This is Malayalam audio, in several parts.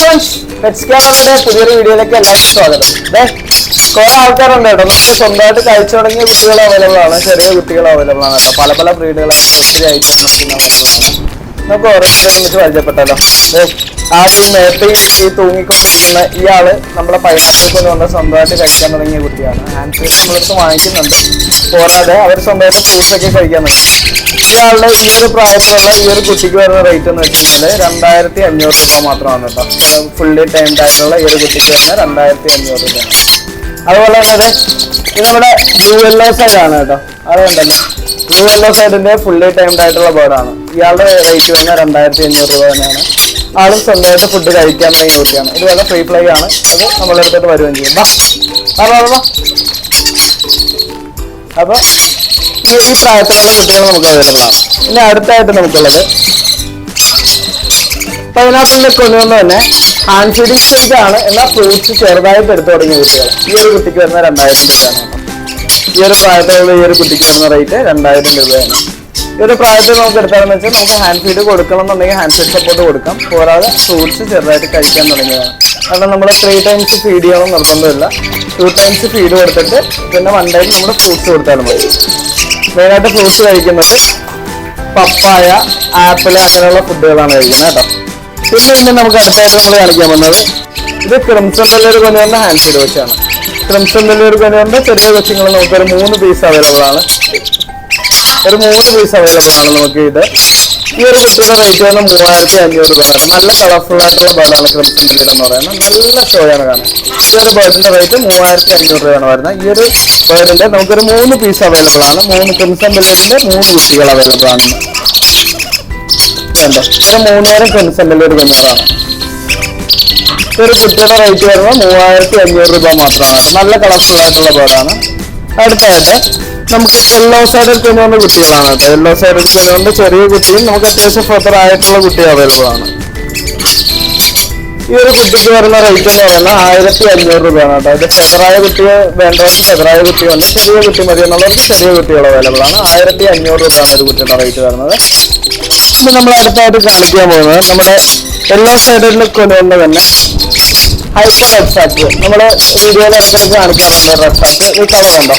ഫ്രണ്ട്സ് പെറ്റ്സ് ക്യാമറയുടെ പുതിയൊരു വീഡിയോയിലേക്ക് എല്ലാവർക്കും സ്വാഗതം. കുറെ ആൾക്കാരുണ്ട് കേട്ടോ. നമുക്ക് സ്വന്തമായിട്ട് കഴിച്ചു തുടങ്ങിയ കുട്ടികൾ അവൈലബിൾ ആണ്. ചെറിയ കുട്ടികൾ അവൈലബിൾ ആണ് കേട്ടോ. പല പല ബ്രീഡുകളായിട്ട് ഒത്തിരി ഐറ്റം നമുക്ക് ആണ്. നമുക്ക് ഓരോരുത്തരെ വെച്ച് പരിചയപ്പെട്ടല്ലോ. ആദ്യം ഈ തൂങ്ങിക്കൊണ്ടിരിക്കുന്ന ഇയാൾ നമ്മുടെ പൈനാപ്പിൾ കൊണ്ടുവന്ന് സ്വന്തമായിട്ട് കഴിക്കാൻ തുടങ്ങിയ കുട്ടിയാണ്. ഹാൻഡ് ഫ്രീസ് നമ്മളടുത്ത് വാങ്ങിക്കുന്നുണ്ട്. പോരാതെ അവർ സ്വന്തമായിട്ട് ഫ്രൂട്ട്സ് ഒക്കെ കഴിക്കാൻ തുടങ്ങി. ഇയാളുടെ ഈ ഒരു പ്രായത്തിലുള്ള ഈ ഒരു കുട്ടിക്ക് വരുന്ന റേറ്റ് എന്ന് വെച്ചിട്ടുണ്ടെങ്കിൽ രണ്ടായിരത്തി അഞ്ഞൂറ് രൂപ മാത്രമാണ് കേട്ടോ. ഫുള്ളി ടൈംഡ് ആയിട്ടുള്ള ഈ ഒരു കുട്ടിക്ക് വരുന്ന രണ്ടായിരത്തി അഞ്ഞൂറ് രൂപയാണ്. അതുപോലെ തന്നെ ഇത് നമ്മുടെ സൈഡ് ആണ് കേട്ടോ. അതുകൊണ്ടല്ലോ ബ്ലൂ യെല്ലോ സൈഡിന്റെ ഫുള്ളി ടൈംഡ് ആയിട്ടുള്ള ബേർഡാണ് ഇയാളുടെ റേറ്റ് വരുന്ന രണ്ടായിരത്തി അഞ്ഞൂറ് രൂപ തന്നെയാണ്. ആളും സ്വന്തമായിട്ട് ഫുഡ് കഴിക്കാൻ തുടങ്ങിയ കുട്ടിയാണ് ഇതുപോലെ ഫ്രീ ഫ്ലൈ ആണ്. അത് നമ്മളെടുത്തിട്ട് വരുകയും ചെയ്യും. വാ. വാ, വാ, വാ. അപ്പൊ ഈ ഈ പ്രായത്തിലുള്ള കുട്ടികൾ നമുക്ക് അവൈലബിളാണ് ഇനി അടുത്തായിട്ട് നമുക്കുള്ളത് പൈനാപ്പിളിന്റെ കൊണ്ടുവന്ന് തന്നെ ഹാൻഡ് ഫീഡിംഗ് സ്റ്റേജ് ആണ്. എന്നാൽ ഫ്രൂട്ട്സ് ചെറുതായിട്ട് എടുത്തു തുടങ്ങിയ കുട്ടികൾ ഈ ഒരു കുട്ടിക്ക് വരുന്ന രണ്ടായിരം രൂപയാണ്. ഈ ഒരു പ്രായത്തിലുള്ള ഈ ഒരു കുട്ടിക്ക് വരുന്ന റേറ്റ് രണ്ടായിരം രൂപയാണ്. ഒരു പ്രായത്തിൽ നമുക്ക് എടുത്താലെന്ന് വെച്ചാൽ നമുക്ക് ഹാൻഡ് ഫീഡ് കൊടുക്കണം എന്നുണ്ടെങ്കിൽ ഹാൻഡ് ഫീഡ് സപ്പോർട്ട് കൊടുക്കാം. പോരാതെ ഫ്രൂട്ട്സ് ചെറുതായിട്ട് കഴിക്കാൻ തുടങ്ങിയതാണ്. കാരണം നമ്മൾ ത്രീ ടൈംസ് ഫീഡ് ചെയ്യണം നിർബന്ധമില്ല. ടു ടൈംസ് ഫീഡ് കൊടുത്തിട്ട് പിന്നെ വൺ ടൈം നമ്മൾ ഫ്രൂട്ട്സ് കൊടുത്താലും മതി. മെയിനായിട്ട് ഫ്രൂട്ട്സ് കഴിക്കുന്നത് പപ്പായ ആപ്പിൾ അങ്ങനെയുള്ള ഫുഡുകളാണ് കഴിക്കുന്നത് കേട്ടോ. പിന്നെ ഇനി നമുക്ക് അടുത്തായിട്ട് നമ്മൾ കാണിക്കാൻ പോകുന്നത് ഇത് ക്രിംസൺ വലിയൊരു കൊണ്ടുവന്ന ഹാൻഡ് ഫീഡ് വെച്ചാണ്. ക്രിംസൺ വലിയൊരു കൊണ്ടുവന്ന ചെറിയ കൊച്ചുങ്ങൾ നമുക്കൊരു മൂന്ന് പീസ് അവൈലബിൾ ആണ്. ഒരു മൂന്ന് പീസ് അവൈലബിൾ ആണ് നമുക്ക് ഇത്. ഈ ഒരു കുട്ടിയുടെ റേറ്റ് വന്ന് മൂവായിരത്തി അഞ്ഞൂറ് രൂപയാണ്. നല്ല കളർഫുൾ ആയിട്ടുള്ള ബേർഡാണ് ക്രിംസൺ വെല്ലർ എന്ന് പറയുന്നത്. നല്ല ഷോയാണ് കാണാൻ. ഈ ഒരു ബേർഡിന്റെ റേറ്റ് മൂവായിരത്തി അഞ്ഞൂറ് രൂപയാണ് വരുന്നത്. ഈ ഒരു ബേർഡിന്റെ നമുക്കൊരു മൂന്ന് പീസ് അവൈലബിൾ ആണ്. മൂന്ന് ക്രിംസൺ വെല്ലറിന്റെ മൂന്ന് കുട്ടികൾ അവൈലബിൾ ആണ്. കണ്ടോ? ഇത് മൂന്നേരം ക്രിംസൺ ഒരു കുഞ്ഞുങ്ങളാണ് ഒരു കുട്ടിയുടെ റേറ്റ് വരുന്നത് മൂവായിരത്തി അഞ്ഞൂറ് രൂപ മാത്രമാണ്. നല്ല കളർഫുൾ ആയിട്ടുള്ള ബേർഡാണ് അടുത്തായിട്ട് നമുക്ക് യെല്ലോ സൈഡ് കൊണ്ടുവന്ന കുട്ടികളാണ് കേട്ടോ യെല്ലോ സൈഡ് കൊണ്ടുവന്ന ചെറിയ കുട്ടിയും നമുക്ക് അത്യാവശ്യം ഫെദർ ആയിട്ടുള്ള കുട്ടി അവൈലബിൾ ആണ്. ഈ ഒരു കുട്ടിക്ക് വരുന്ന റേറ്റ് എന്ന് പറയുന്നത് ആയിരത്തി അഞ്ഞൂറ് രൂപയാണ് ഇത് ഫെദറായ കുട്ടിയെ വേണ്ടവർക്ക് ഫെദറായ കുട്ടി വന്ന് ചെറിയ കുട്ടി മതി എന്നുള്ളവർക്ക് ചെറിയ കുട്ടികൾ അവൈലബിൾ ആണ്. ആയിരത്തി അഞ്ഞൂറ് രൂപയാണ് ഒരു കുട്ടിയുടെ റേറ്റ് വരുന്നത്. ഇനി നമ്മൾ അടുത്തായിട്ട് കാണിക്കാൻ പോകുന്നത് നമ്മുടെ യെല്ലോ സൈഡിലും കൊണ്ടുവന്ന തന്നെ ഹൈപ്പർ റെഡ്സാക്ക് നമ്മുടെ വീഡിയോയിൽ ഇടയ്ക്കിടയ്ക്ക് കാണിക്കാറുണ്ട് റെഡ്സാക്ക് ഈ കളർ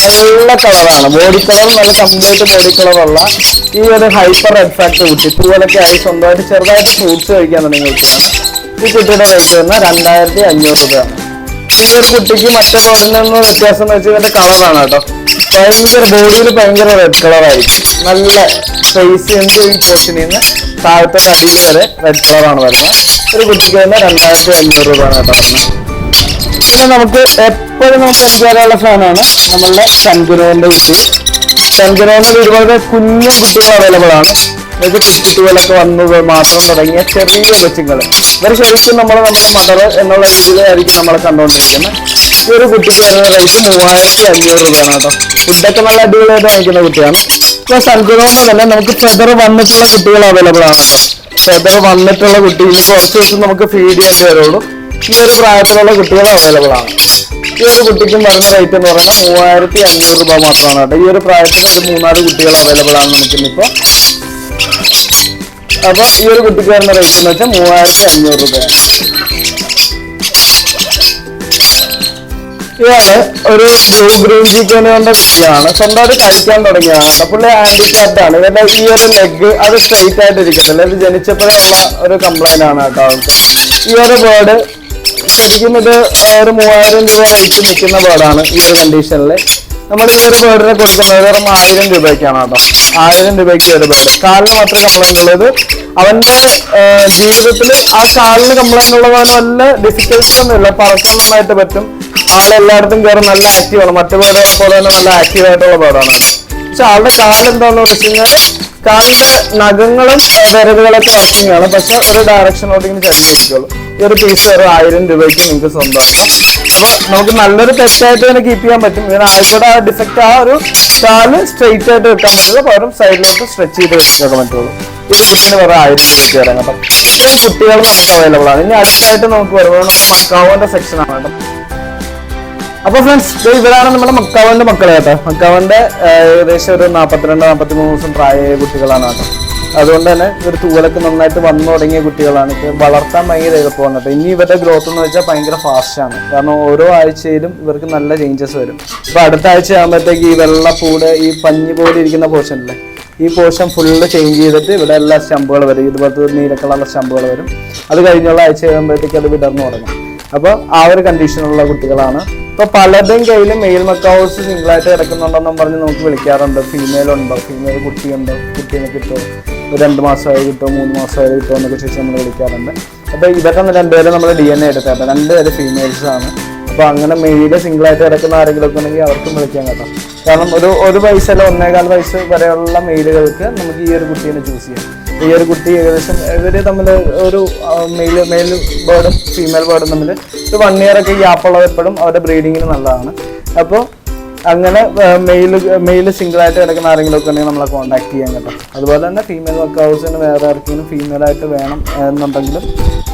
നല്ല കളറാണ് ബോഡി കളർ നല്ല കംപ്ലീറ്റ് ബോഡി കളറുള്ള ഈ ഒരു ഹൈപ്പർ റെഡ്സാക്ക് കുട്ടി ഇതുപോലൊക്കെ ആയി സ്വന്തമായിട്ട് ചെറുതായിട്ട് ഫ്രൂട്ട്സ് കഴിക്കാൻ തുടങ്ങിയ ഈ കുട്ടിയുടെ റേറ്റ് വരുന്ന രണ്ടായിരത്തി അഞ്ഞൂറ് രൂപയാണ് ഈ ഒരു കുട്ടിക്ക് മറ്റൊരു നിന്ന് വ്യത്യാസം എന്ന് വെച്ചാൽ ഇതിന്റെ കളറാണ് കേട്ടോ. ഭയങ്കര ബോഡിയിൽ ഭയങ്കര റെഡ് കളറായിരിക്കും നല്ല ഫേസ് ഈ പോർഷനിൽ നിന്ന് താഴത്തെ അടിയിൽ വരെ റെഡ് കളറാണ് വരുന്നത്. ഒരു കുട്ടിക്ക് തന്നെ രണ്ടായിരത്തി അഞ്ഞൂറ് രൂപയാണ് കേട്ടോ വരുന്നത്. പിന്നെ നമുക്ക് എപ്പോഴും നമുക്ക് പരിചയമുള്ള സാധനമാണ് നമ്മളുടെ ശങ്കുരോന്റെ കുട്ടി. ശങ്കുരോന്റെ ഒരുപാട് കുഞ്ഞു കുട്ടികൾ അവൈലബിൾ ആണ്. ഇത് കുട്ടികളൊക്കെ വന്നു മാത്രം തുടങ്ങിയ ചെറിയ കൊച്ചുങ്ങൾ ഇവർ ശരിക്കും നമ്മൾ നമ്മുടെ മദർ എന്നുള്ള രീതിയിലായിരിക്കും നമ്മൾ കണ്ടുകൊണ്ടിരിക്കുന്നത് ഈ ഒരു കുട്ടിക്ക് വരുന്ന റേറ്റ് മൂവായിരത്തി അഞ്ഞൂറ് രൂപയാണ് കേട്ടോ. ഫുഡൊക്കെ നല്ല അടിപൊളിയായിട്ട് വാങ്ങിക്കുന്ന കുട്ടിയാണ്. ഇപ്പോൾ ശങ്കുരോന്ന് തന്നെ നമുക്ക് ഫെദർ വന്നിട്ടുള്ള കുട്ടികൾ അവൈലബിൾ ആണ് കേട്ടോ. ഫെദർ വന്നിട്ടുള്ള കുട്ടി ഇനി കുറച്ച് ദിവസം നമുക്ക് ഫീഡ് ചെയ്യേണ്ടി വരുള്ളൂ ഈ ഒരു പ്രായത്തിലുള്ള കുട്ടികൾ അവൈലബിൾ ആണ്. ഈ ഒരു കുട്ടിക്കും വരുന്ന റേറ്റ് എന്ന് പറയുന്നത് മൂവായിരത്തി അഞ്ഞൂറ് രൂപ മാത്രമാണ് കേട്ടോ. ഈ ഒരു പ്രായത്തിൽ ഒരു മൂന്നാൽ കുട്ടികൾ അവൈലബിൾ ആണ് നമുക്കിന്നിപ്പോ. അപ്പൊ ഈ ഒരു കുട്ടിക്ക് വരുന്ന റേറ്റ് എന്ന് വെച്ചാൽ മൂവായിരത്തി അഞ്ഞൂറ് രൂപയാണ് ഇതാണ് ഒരു ബ്ലൂ ഗ്രീൻ ചിക്കനുകളുടെ കുട്ടിയാണ് സ്വന്തമായിട്ട് കഴിക്കാൻ തുടങ്ങിയതാണ് കേട്ടോ. പുള്ളി ഹാൻഡിക്രാഫ്റ്റ് ആണ്. ഇവരുടെ ഈ ഒരു ലെഗ് അത് സ്ട്രെയിറ്റ് ആയിട്ട് ഇരിക്കത്തില്ല ഇത് ജനിച്ചപ്പോഴേ ഉള്ള ഒരു കംപ്ലൈന്റ് ആണ് കേട്ടോ ആൾക്ക്. ഈ ഒരു ബേർഡ് ശരിക്കും ഇത് ഒരു മൂവായിരം രൂപ റേറ്റ് നിൽക്കുന്ന ബേർഡാണ് ഈ ഒരു കണ്ടീഷനിൽ നമ്മൾ ഈ ഒരു ബേർഡിനെ കൊടുക്കുന്നത് വെറും ആയിരം രൂപയ്ക്കാണ് കേട്ടോ. ആയിരം രൂപയ്ക്ക് ഒരു ബേർഡ് കാലിന് മാത്രമേ കംപ്ലൈന്റ് ഉള്ളത് അവന്റെ ജീവിതത്തിൽ ആ കാലിന് കംപ്ലൈന്റ് പോലെ വല്ല ഡിഫിക്കൽട്ടി ഒന്നുമില്ല പറക്കാൻ നന്നായിട്ട് പറ്റും. ആളെല്ലായിടത്തും കയറി നല്ല ആക്റ്റീവാണ് മറ്റു ബേർഡുകളെ പോലെ തന്നെ നല്ല ആക്റ്റീവ് ആയിട്ടുള്ള ബേർഡാണ് പക്ഷെ ആളുടെ കാലെന്താന്ന് വെച്ച് കഴിഞ്ഞാൽ കാലിന്റെ നഖങ്ങളും വിരലുകളൊക്കെ വർക്കിംഗ് ആണ്. പക്ഷെ ഒരു ഡയറക്ഷനിലോട്ട് ഇങ്ങനെ ചരിഞ്ഞിരിക്കുള്ളൂ. ഒരു പീസ് ഒരു ആയിരം രൂപയ്ക്ക് നിങ്ങൾക്ക് സ്വന്തമാക്കാം. അപ്പൊ നമുക്ക് നല്ലൊരു തെറ്റായിട്ട് തന്നെ കീപ്പ് ചെയ്യാൻ പറ്റും. ഇതിന് ആയിക്കോട്ടെ ആ ഡിഫക്റ്റ് ആ ഒരു കാൽ സ്ട്രെയിറ്റ് ആയിട്ട് വെക്കാൻ പറ്റില്ല പകരം സൈഡിലോട്ട് സ്ട്രെച്ച് ചെയ്ത് വെക്കാൻ പറ്റുള്ളൂ. ഈ കുട്ടിന് വേറെ ആയിരം രൂപയ്ക്ക് വരാം കേട്ടോ ഇത്രയും കുട്ടികൾ നമുക്ക് അവൈലബിൾ ആണ്. ഇനി അടുത്തായിട്ട് നമുക്ക് വരുമ്പോൾ നമ്മുടെ മക്കാവോന്റെ സെക്ഷൻ ആണ് കേട്ടോ. അപ്പൊ ഫ്രണ്ട്സ് ഇവരാണ് നമ്മുടെ മക്കാവന്റെ മക്കളെ കേട്ടോ. മക്കാവന്റെ ഏകദേശം ഒരു നാപ്പത്തിരണ്ട് നാപ്പത്തി മൂന്ന് ദിവസം പ്രായ കുട്ടികളാണ് കേട്ടോ. അതുകൊണ്ട് തന്നെ ഇവർ തൂവലൊക്കെ നന്നായിട്ട് വന്നു തുടങ്ങിയ കുട്ടികളാണ്. ഇപ്പം വളർത്താൻ ഭയങ്കര എളുപ്പമാണ് കേട്ടോ. ഇനി ഇവരുടെ ഗ്രോത്ത് എന്ന് വെച്ചാൽ ഭയങ്കര ഫാസ്റ്റാണ് കാരണം ഓരോ ആഴ്ചയിലും ഇവർക്ക് നല്ല ചേഞ്ചസ് വരും. ഇപ്പൊ അടുത്ത ആഴ്ച ആകുമ്പോഴത്തേക്ക് ഈ വെള്ളപ്പൂട് ഈ പഞ്ഞി പോലെ ഇരിക്കുന്ന പോർഷനില്ലേ ഈ പോർഷൻ ഫുള്ള് ചേഞ്ച് ചെയ്തിട്ട് ഇവിടെ എല്ലാ സ്റ്റമ്പുകൾ വരും. ഇതുപോലത്തെ നീല കളറുള്ള സ്റ്റമ്പുകൾ വരും. അത് കഴിഞ്ഞുള്ള ആഴ്ച കഴിയുമ്പോഴത്തേക്ക് അത് വിടർന്നു തുടങ്ങും. അപ്പോൾ ആ ഒരു കണ്ടീഷനുള്ള കുട്ടികളാണ്. ഇപ്പോൾ പലരുടെയും കയ്യിൽ മെയിൽ മക്കൗസ് സിംഗിളായിട്ട് കിടക്കുന്നുണ്ടെന്നും പറഞ്ഞ് നമുക്ക് വിളിക്കാറുണ്ട്. ഫീമെയിൽ ഉണ്ടോ? ഫീമെയിൽ കുട്ടിയുണ്ടോ? കുട്ടീനെ കിട്ടുമോ രണ്ട് മാസമായി കിട്ടുമോ മൂന്ന് മാസമായി കിട്ടുമോ എന്നൊക്കെ ചോദിച്ച് നമ്മൾ വിളിക്കാറുണ്ട്. അപ്പോൾ ഇവരുടെ രണ്ടുപേരും നമ്മൾ ഡി എൻ എ എടുത്താൽ രണ്ടുപേരും ഫീമെയിൽസ് ആണ്. അപ്പോൾ അങ്ങനെ മെയിൽ സിംഗിൾ ആയിട്ട് കിടക്കുന്ന ആരെങ്കിലും ഒക്കെ ഉണ്ടെങ്കിൽ അവർക്കും വിളിക്കാൻ കേട്ടോ. കാരണം ഒരു ഒരു വയസ്സല്ല ഒന്നേകാൽ വയസ്സ് വരെയുള്ള മെയിലുകൾക്ക് നമുക്ക് ഈ ഒരു കുട്ടീനെ ചൂസ് ചെയ്യാം. ഈ ഒരു കുട്ടി ഏകദേശം ഇവർ തമ്മിൽ ഒരു മെയിൽ മെയിൽ ബേർഡും ഫീമെയിൽ ബേർഡും തമ്മിൽ ഒരു വൺ ഇയർ ഒക്കെ ഗ്യാപ്പുള്ളത് എപ്പോഴും അവരുടെ ബ്രീഡിങ്ങിന് നല്ലതാണ്. അപ്പോൾ അങ്ങനെ മെയിൽ മെയിൽ സിംഗിൾ ആയിട്ട് കിടക്കുന്ന ആരെങ്കിലും ഒക്കെ ഉണ്ടെങ്കിൽ നമ്മളെ കോൺടാക്ട് ചെയ്യാൻ കേട്ടോ. അതുപോലെ തന്നെ ഫീമെയിൽ വർക്ക് ഹൗസിന് വേറെ ആർക്കെങ്കിലും ഫീമെയിൽ ആയിട്ട് വേണം എന്നുണ്ടെങ്കിലും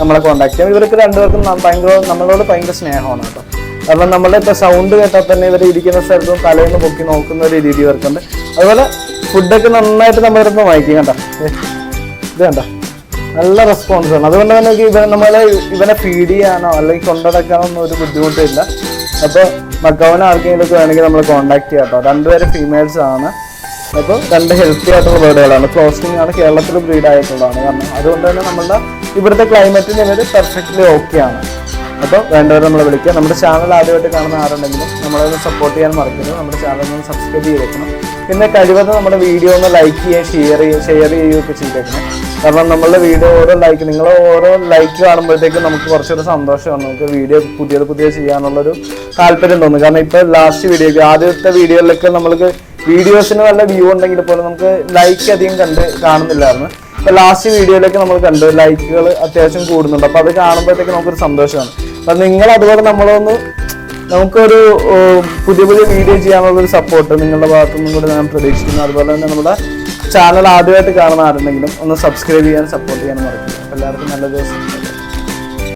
നമ്മളെ കോൺടാക്ട് ചെയ്യാം. ഇവർക്ക് രണ്ടുപേർക്കും ഭയങ്കര നമ്മളോട് ഭയങ്കര സ്നേഹമാണ് കേട്ടോ. കാരണം നമ്മളുടെ ഇപ്പോൾ സൗണ്ട് കേട്ടാൽ തന്നെ ഇവർ ഇരിക്കുന്ന സ്ഥലത്തും തലേന്ന് പൊക്കി നോക്കുന്ന ഒരു രീതി ഇവർക്കുണ്ട്. അതുപോലെ ഫുഡൊക്കെ നന്നായിട്ട് നമ്മുടെ അടുത്ത് വാങ്ങിക്കും കേട്ടോ. ഇത് കണ്ടോ? നല്ല റെസ്പോൺസ് ആണ്. അതുകൊണ്ട് തന്നെ ഇവ നമ്മളെ ഇവനെ ഫീഡ് ചെയ്യാനോ അല്ലെങ്കിൽ കൊണ്ടുനടക്കാനോ ഒന്നും ഒരു ബുദ്ധിമുട്ടില്ല. അപ്പോൾ മക്കവനെ ആർക്കെങ്കിലും ഒക്കെ വേണമെങ്കിൽ നമ്മൾ കോൺടാക്ട് ചെയ്യാം കേട്ടോ രണ്ടുപേരും ഫീമെയിൽസ് ആണ്. അപ്പോൾ രണ്ട് ഹെൽത്തി ആയിട്ടുള്ള ബേർഡുകളാണ് ക്ലോസ്റ്റിംഗ് ആണ് കേരളത്തിൽ ബ്രീഡ് ആയിട്ടുള്ളതാണ്. കാരണം അതുകൊണ്ട് തന്നെ നമ്മളുടെ ഇവിടുത്തെ ക്ലൈമറ്റിന് ഇവർ പെർഫെക്റ്റ്ലി ഓക്കെ ആണ്. അപ്പോൾ വേണ്ടവർ നമ്മൾ വിളിക്കുക. നമ്മുടെ ചാനൽ ആദ്യമായിട്ട് കാണുന്ന ആരുണ്ടെങ്കിലും നമ്മളെ സപ്പോർട്ട് ചെയ്യാൻ മറക്കരുത്. നമ്മുടെ ചാനൽ ഒന്ന് സബ്സ്ക്രൈബ് ചെയ്തേക്കണം. പിന്നെ കഴിവതും നമ്മുടെ വീഡിയോ ഒന്ന് ലൈക്ക് ചെയ്യുക ഷെയർ ചെയ്യുക ഷെയർ ചെയ്യുകയൊക്കെ ചെയ്തേക്കണം. കാരണം നമ്മളുടെ വീഡിയോ ഓരോ ലൈക്ക് നിങ്ങൾ ഓരോ ലൈക്ക് കാണുമ്പോഴത്തേക്കും നമുക്ക് കുറച്ചൊരു സന്തോഷമാണ്. നമുക്ക് വീഡിയോ പുതിയത് പുതിയ ചെയ്യാനുള്ളൊരു താല്പര്യം തോന്നുന്നു കാരണം ഇപ്പോൾ ലാസ്റ്റ് വീഡിയോ ആദ്യത്തെ വീഡിയോയിലൊക്കെ നമ്മൾക്ക് വീഡിയോസിന് നല്ല വ്യൂ ഉണ്ടെങ്കിൽ പോലും നമുക്ക് ലൈക്ക് അധികം കണ്ട് കാണുന്നില്ലായിരുന്നു. ഇപ്പൊ ലാസ്റ്റ് വീഡിയോയിലൊക്കെ നമ്മൾ കണ്ടു ലൈക്കുകൾ അത്യാവശ്യം കൂടുന്നുണ്ട്. അപ്പൊ അത് കാണുമ്പോഴത്തേക്ക് നമുക്കൊരു സന്തോഷമാണ്. അപ്പൊ നിങ്ങൾ അതുപോലെ നമ്മളൊന്ന് നമുക്കൊരു പുതിയ പുതിയ വീഡിയോ ചെയ്യാനുള്ള ഒരു സപ്പോർട്ട് നിങ്ങളുടെ ഭാഗത്തു നിന്നും കൂടി ഞാൻ പ്രതീക്ഷിക്കുന്നു. അതുപോലെ തന്നെ നമ്മുടെ ചാനൽ ആദ്യമായിട്ട് കാണുന്ന ആരുണ്ടെങ്കിലും ഒന്ന് സബ്സ്ക്രൈബ് ചെയ്യാൻ സപ്പോർട്ട് ചെയ്യാൻ മറക്കില്ല എല്ലാവർക്കും നല്ല ദിവസം.